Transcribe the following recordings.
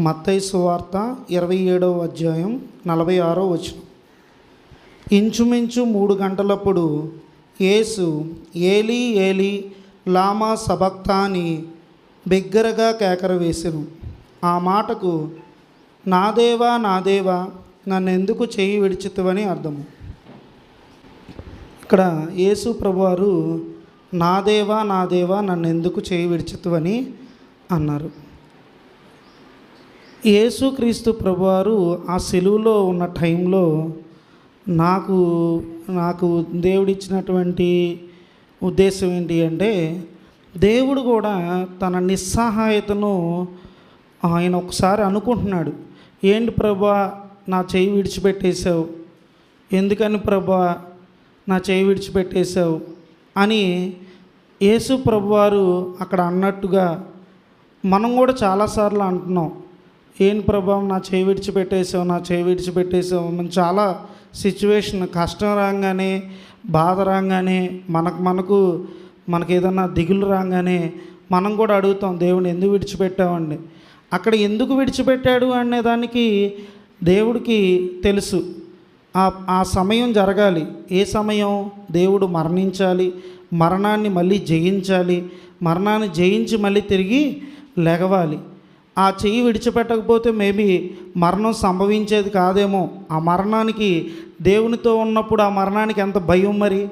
మత్తయి సువార్త ఇరవై ఏడవ అధ్యాయం నలభై ఆరో వచనం. ఇంచుమించు మూడు గంటలప్పుడు యేసు ఏలి ఏలి లామా సబక్తా అని బిగ్గరగా కేకర వేసెను. ఆ మాటకు నా దేవా నా దేవా నన్ను ఎందుకు చేయి విడిచితవని అర్థము. ఇక్కడ యేసు ప్రభువారు నా దేవా నా దేవా నన్ను ఎందుకు చేయి విడిచితవని అన్నారు. యేసుక్రీస్తు ప్రభువారు ఆ సెలువులో ఉన్న టైంలో నాకు నాకు దేవుడిచ్చినటువంటి ఉద్దేశం ఏంటి అంటే దేవుడు కూడా తన నిస్సహాయతను ఆయన ఒకసారి అనుకుంటున్నాడు. ఏంటి ప్రభా నా చేయి విడిచిపెట్టేశావు? ఎందుకని ప్రభా నా చేయి విడిచిపెట్టేశావు? అని యేసు ప్రభువారు అక్కడ అన్నట్టుగా మనం కూడా చాలాసార్లు అంటున్నాం. ఏం ప్రభావం? నా చేయి విడిచిపెట్టేసావు నా చేయి విడిచిపెట్టేసావు మనం చాలా సిచ్యువేషన్ కష్టం రాగానే బాధ రాగానే మనకు మనకు మనకు ఏదన్నా దిగులు రాగానే మనం కూడా అడుగుతాం దేవుని ఎందుకు విడిచిపెట్టామండి అక్కడ ఎందుకు విడిచిపెట్టాడు అనే దానికి దేవుడికి తెలుసు. ఆ ఆ సమయం జరగాలి. ఏ సమయం? దేవుడు మరణించాలి మరణాన్ని మళ్ళీ జయించాలి మరణాన్ని జయించి మళ్ళీ తిరిగి లెగవాలి ఆ చెయ్యి విడిచిపెట్టకపోతే మేబీ మరణం సంభవించేది కాదేమో. ఆ మరణానికి దేవునితో ఉన్నప్పుడు ఆ మరణానికి ఎంత భయం మరి?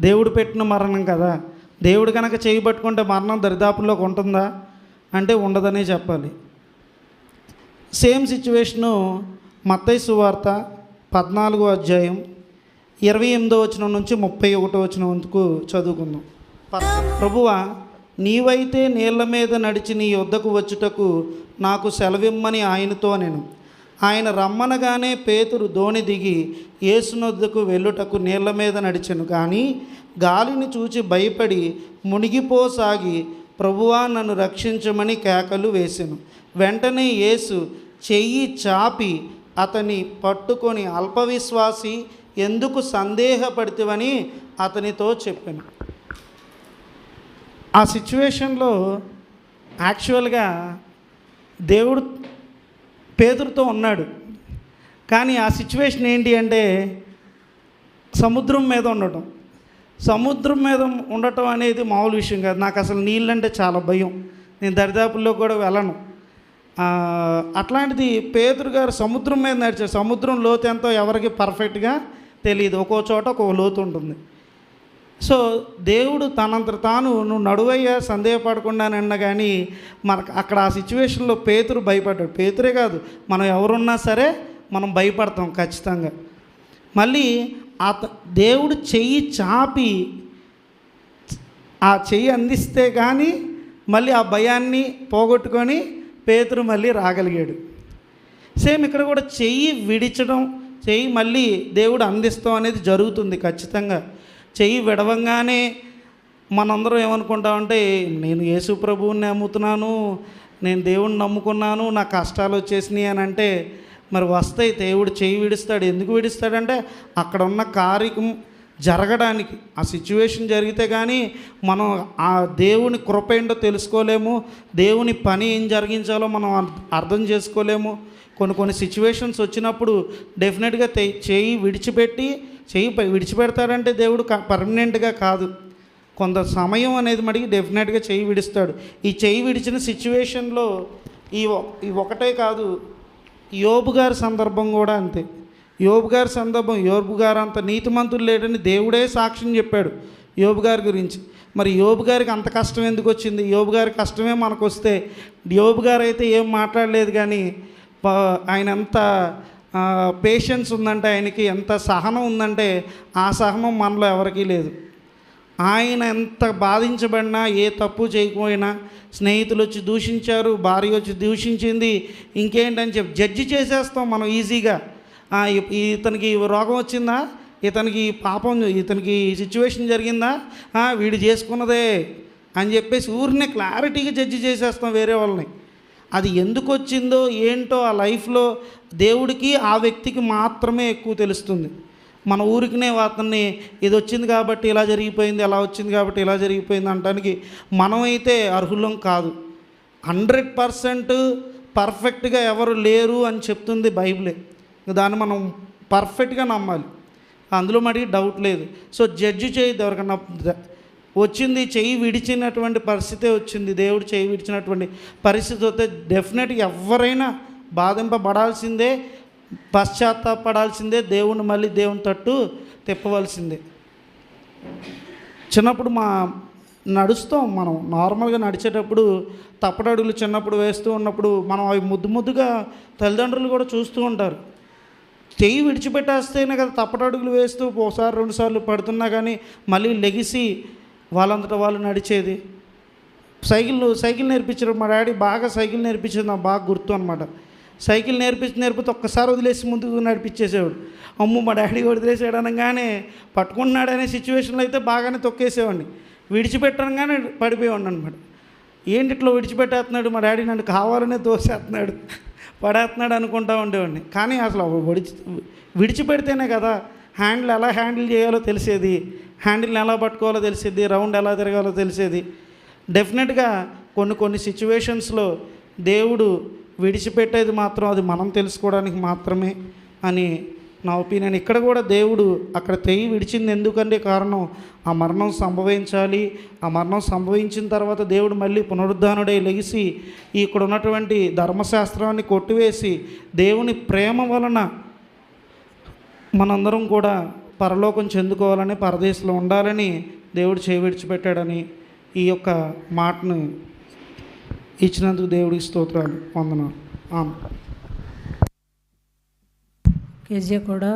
దేవుడు పెట్టిన మరణం కదా. దేవుడు కనుక చేయి పట్టుకుంటే మరణం దరిదాపుల్లోకి ఉంటుందా? అంటే ఉండదనే చెప్పాలి. సేమ్ సిచ్యువేషను మత్తయి సువార్త పద్నాలుగో అధ్యాయం ఇరవై ఎనిమిదో వచనం నుంచి ముప్పై ఒకటో వచనం వరకు చదువుకుందాం. ప్రభువా నీవైతే నీళ్ళ మీద నడిచి నీ యొద్దకు వచ్చుటకు నాకు సెలవిమ్మని ఆయనతో నేను. ఆయన రమ్మనగానే పేతురు దోణి దిగి ఏసునొద్దకు వెళ్ళుటకు నీళ్ళ మీద నడిచెను. కానీ గాలిని చూచి భయపడి మునిగిపోసాగి ప్రభువా నన్ను రక్షించమని కేకలు వేసెను. వెంటనే యేసు చెయ్యి చాపి అతని పట్టుకొని అల్పవిశ్వాసి ఎందుకు సందేహపడితివని అతనితో చెప్పాను. ఆ సిచ్యువేషన్లో యాక్చువల్గా దేవుడు పేదరుతో ఉన్నాడు. కానీ ఆ సిచ్యువేషన్ ఏంటి అంటే సముద్రం మీద ఉండటం. సముద్రం మీద ఉండటం అనేది మామూలు విషయం కాదు. నాకు అసలు నీళ్ళంటే చాలా భయం. నేను దరిదాపుల్లో కూడా వెళ్ళను. అట్లాంటిది పేదరు గారు సముద్రం మీద నడిచారు. సముద్రం లోతు ఎంతో ఎవరికి పర్ఫెక్ట్గా తెలియదు. ఒక్కో చోట ఒక్కో లోతు ఉంటుంది. సో దేవుడు తనంత తాను నువ్వు నడువయ్యా సందేహపడకుండా అన్న కానీ మనకు అక్కడ ఆ సిచ్యువేషన్లో పేతురు భయపడ్డాడు. పేతురే కాదు మనం ఎవరున్నా సరే మనం భయపడతాం ఖచ్చితంగా. మళ్ళీ అత దేవుడు చెయ్యి చాపి ఆ చెయ్యి అందిస్తే కానీ మళ్ళీ ఆ భయాన్ని పోగొట్టుకొని పేతురు మళ్ళీ రాగలిగాడు. సేమ్ ఇక్కడ కూడా చెయ్యి విడిచడం చెయ్యి మళ్ళీ దేవుడు అందిస్తాం అనేది జరుగుతుంది ఖచ్చితంగా. చెయ్యి విడవంగానే మనందరం ఏమనుకుంటామంటే నేను యేసు ప్రభువుని నమ్ముతున్నాను నేను దేవుణ్ణి నమ్ముకున్నాను నా కష్టాలు వచ్చేసినాయి అని అంటే మరి వస్తాయి దేవుడు చెయ్యి విడుస్తాడు. ఎందుకు విడుస్తాడంటే అక్కడ ఉన్న కార్యక్రమం జరగడానికి ఆ సిచ్యువేషన్ జరిగితే కానీ మనం ఆ దేవుని కృప ఏంటో తెలుసుకోలేము దేవుని పని ఏం జరిగించాలో మనం అర్థం చేసుకోలేము. కొన్ని కొన్ని సిచ్యువేషన్స్ వచ్చినప్పుడు డెఫినెట్గా చేయి విడిచిపెట్టి చేయి పై- విడిచిపెడతాడంటే దేవుడు పర్మనెంట్గా కాదు. కొంత సమయం అనేది మడికి డెఫినెట్గా చేయి విడుస్తాడు. ఈ చేయి విడిచిన సిచ్యువేషన్లో ఈ ఒ- ఈ ఒకటే కాదు యోబు గారి సందర్భం కూడా అంతే. యోబు గారి సందర్భం యోబు గారు అంత నీతిమంతులు లేడని దేవుడే సాక్ష్యం చెప్పాడు యోబు గారి గురించి. మరి యోబు గారికి అంత కష్టం ఎందుకు వచ్చింది? యోబు గారి కష్టమే మనకు వస్తే యోబు గారు అయితే ఏం మాట్లాడలేదు కానీ ఆయన ఎంత పేషెన్స్ ఉందంటే ఆయనకి ఎంత సహనం ఉందంటే ఆ సహనం మనలో ఎవరికీ లేదు. ఆయన ఎంత బాధించబడినా ఏ తప్పు చేయకపోయినా స్నేహితులు వచ్చి దూషించారు భార్య వచ్చి దూషించింది ఇంకేంటని చెప్పి జడ్జి చేసేస్తాం మనం ఈజీగా. ఇతనికి రోగం వచ్చిందా? ఇతనికి పాపం ఇతనికి సిచ్యువేషన్ జరిగిందా? వీడు చేసుకున్నదే అని చెప్పేసి ఊరినే క్లారిటీగా జడ్జి చేసేస్తాం వేరే వాళ్ళని. అది ఎందుకు వచ్చిందో ఏంటో ఆ లైఫ్లో దేవుడికి ఆ వ్యక్తికి మాత్రమే ఎక్కువ తెలుస్తుంది. మన ఊరికినే అతన్ని ఇది వచ్చింది కాబట్టి ఇలా జరిగిపోయింది అలా వచ్చింది కాబట్టి ఇలా జరిగిపోయింది అనడానికి మనమైతే అర్హులం కాదు. హండ్రెడ్ పర్సెంట్ పర్ఫెక్ట్గా ఎవరు లేరు అని చెప్తుంది బైబిలే. దాన్ని మనం పర్ఫెక్ట్గా నమ్మాలి. అందులో మనకి డౌట్ లేదు. సో జడ్జి చేయదు ఎవరికన్నా వచ్చింది చెయ్యి విడిచినటువంటి పరిస్థితే వచ్చింది దేవుడు చెయ్యి విడిచినటువంటి పరిస్థితి వస్తే డెఫినెట్గా ఎవరైనా బాధింపబడాల్సిందే పశ్చాత్తాపడాల్సిందే దేవుని మళ్ళీ దేవుని తట్టు తిప్పవలసిందే. చిన్నప్పుడు మా నడుస్తాం మనం నార్మల్గా నడిచేటప్పుడు తప్పటడుగులు చిన్నప్పుడు వేస్తూ ఉన్నప్పుడు మనం అవి ముద్దు ముద్దుగా తల్లిదండ్రులు కూడా చూస్తూ ఉంటారు. చెయ్యి విడిచిపెట్టేస్తేనే కదా తప్పటడుగులు వేస్తూ ఒకసారి రెండుసార్లు పడుతున్నా కానీ మళ్ళీ లెగిసి వాళ్ళంతటా వాళ్ళు నడిచేది. సైకిల్ సైకిల్ నేర్పించారు మా డాడీ బాగా సైకిల్ నేర్పించేది నాకు బాగా గుర్తు అనమాట సైకిల్ నేర్పించి నేర్పితే ఒక్కసారి వదిలేసి ముందుకు నడిపించేసేవాడు. అమ్ము మా డాడీ వదిలేసాడు అనగానే పట్టుకున్నాడనే సిచ్యువేషన్లో అయితే బాగానే తొక్కేసేవాడిని. విడిచిపెట్టనగానే పడిపోయేవాడిని అనమాట ఏంటి ఇట్లా విడిచిపెట్టేస్తున్నాడు మా డాడీ? నన్ను కావాలనే దోసేస్తున్నాడు పడేస్తున్నాడు అనుకుంటా ఉండేవాడిని. కానీ అసలు విడిచి విడిచిపెడితేనే కదా హ్యాండిల్ ఎలా హ్యాండిల్ చేయాలో తెలిసేది హ్యాండిల్ని ఎలా పట్టుకోవాలో తెలిసేది రౌండ్ ఎలా తిరగాలో తెలిసేది. డెఫినెట్గా కొన్ని కొన్ని సిచ్యువేషన్స్లో దేవుడు విడిచిపెట్టేది మాత్రం అది మనం తెలుసుకోవడానికి మాత్రమే అని నా ఒపీనియన్ ఇక్కడ కూడా దేవుడు అక్కడ తెయ్యి విడిచింది ఎందుకంటే కారణం ఆ మరణం సంభవించాలి. ఆ మరణం సంభవించిన తర్వాత దేవుడు మళ్ళీ పునరుద్ధానుడై లెగిసి ఇక్కడ ఉన్నటువంటి ధర్మశాస్త్రాన్ని కొట్టివేసి దేవుని ప్రేమ వలన మనందరం కూడా పరలోకం చెందుకోవాలని పరదేశంలో ఉండాలని దేవుడు చేవిడిచిపెట్టాడని ఈ యొక్క మాటను ఇచ్చినందుకు దేవుడికి స్తోత్రాలు వందనాలు. ఆమె కేజీ కూడా